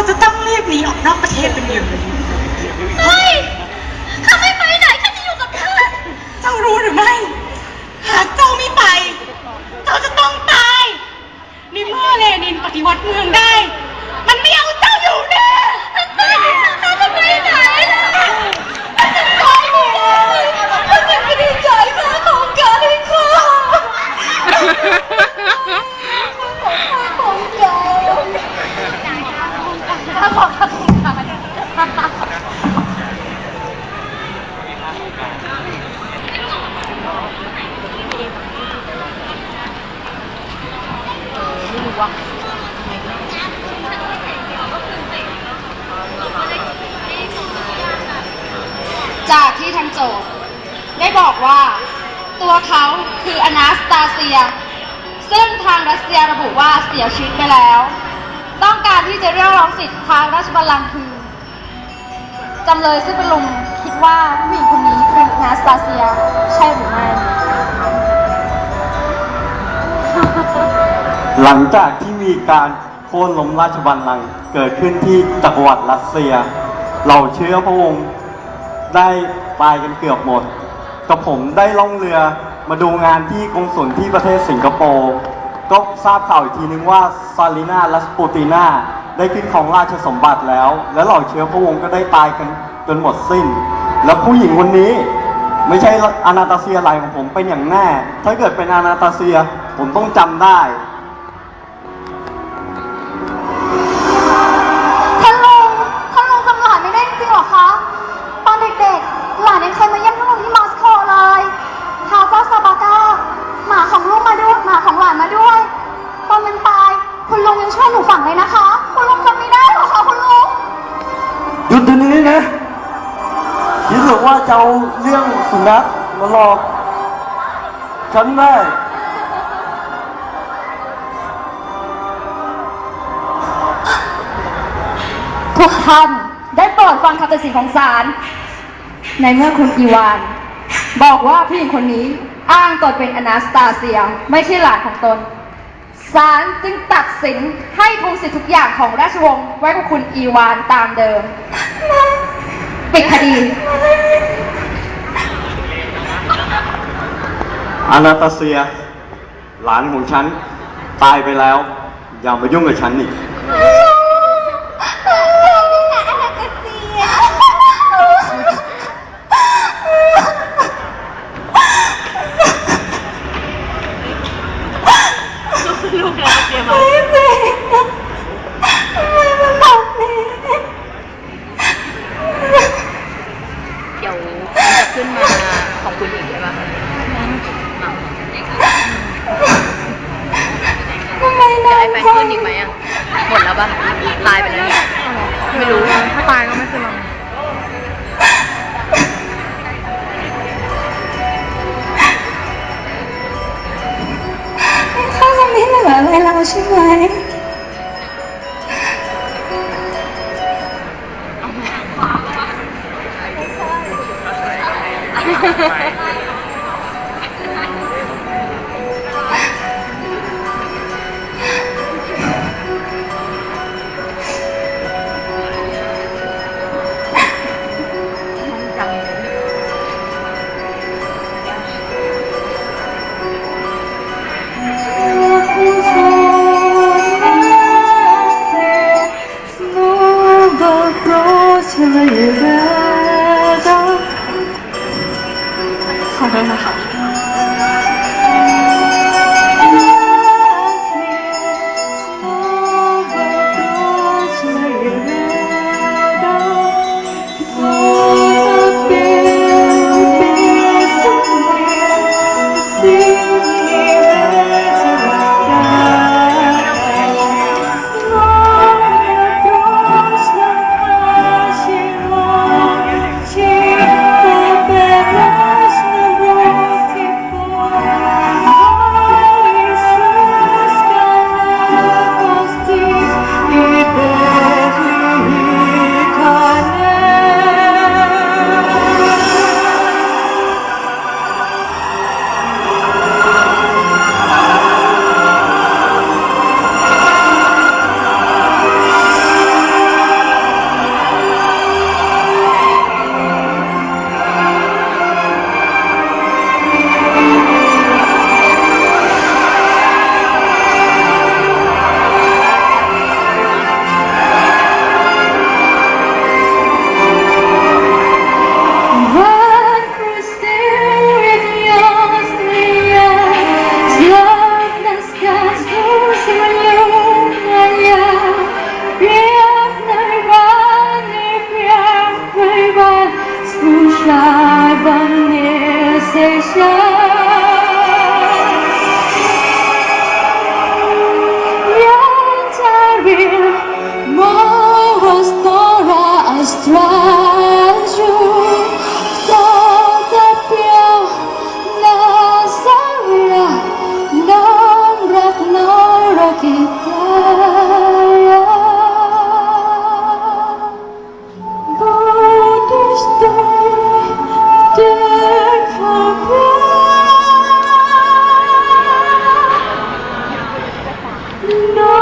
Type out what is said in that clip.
ราจะต้องรีบหนีออกนอกประเทศเป็นอย่างดีเฮ้ยข้าไม่ไปไหนข้าจะอยู่กับท่านเจ้ารู้หรือไม่ หากเจ้าไม่ไป เจ้าจะต้องตายในเมื่อเลนินปฏิวัติเมืองได้ มันไม่เอาเจ้าอยู่แน่ ข้าจะไปไหนข้าจะไปไหนข้าจะไม่ได้จ่ายค่าโครงการให้ข้าของแกข้าขอค่าโครงการ จากที่ทางโจทย์ ได้บอกว่า ตัวเขาคืออนาสตาเซีย ซึ่งทางรัสเซียระบุว่าเสียชีวิตไปแล้ว ต้องการที่จะเรียกร้องสิทธิ์ทางราชบัลลังก์คืนจำเลยซึ่งเป็นลุงคิดว่าผู้หญิงคนนี้คืออนาสตาเซียใช่หรือไม่หลังจากที่มีการโค่นล้มราชบัลลังก์เกิดขึ้นที่จักรวรรดิรัสเซียเหล่าเชื้อพระวงศ์ ได้ตายกันเกือบหมด กับผมได้ล่องเรือมาดูงานที่กงสุลที่ประเทศสิงคโปร์ ก็ทราบข่าวอีกทีนึงว่าซาลินาแลัสปูตินาได้ขึ้นของราชสมบัติแล้ว และเหล่าเชื้อพระวงศ์ก็ได้ตายกันจนหมดสิ้น แล้วผู้หญิงคนนี้ไม่ใช่อนาตาเซียไหลของผมเป็นอย่างแน่ ถ้าเกิดเป็นอนาตาเซียผมต้องจำได้ จะเอาเรื่องสุนัขมาหลอก ฉันได้ทุกท่านได้โปรดฟังคำตัดสินของศาลในเมื่อคุณอีวาน บอกว่าผู้หญิงคนนี้อ้างตนเป็นอนาสตาเซียไม่ใช่หลานของตนศาลจึงตัดสินให้คงสิทธิทุกอย่างของราชวงศ์ไว้กับคุณอีวานตามเดิม ปิดคดีอนาตาเซีย หลานของฉัน ตายไปแล้ว อย่ามายุ่งกับฉันอีก เป็นขึ้นอีกไหมอะ หมดแล้วปะตายไปแล้วเนี่ยไม่รู้ ถ้าตายก็ไม่ขึ้นหรอกข้าวมันไม่เหลืออะไรแล้วใช่ไหมไป 千万也别走。好的，好好。Krishna. No!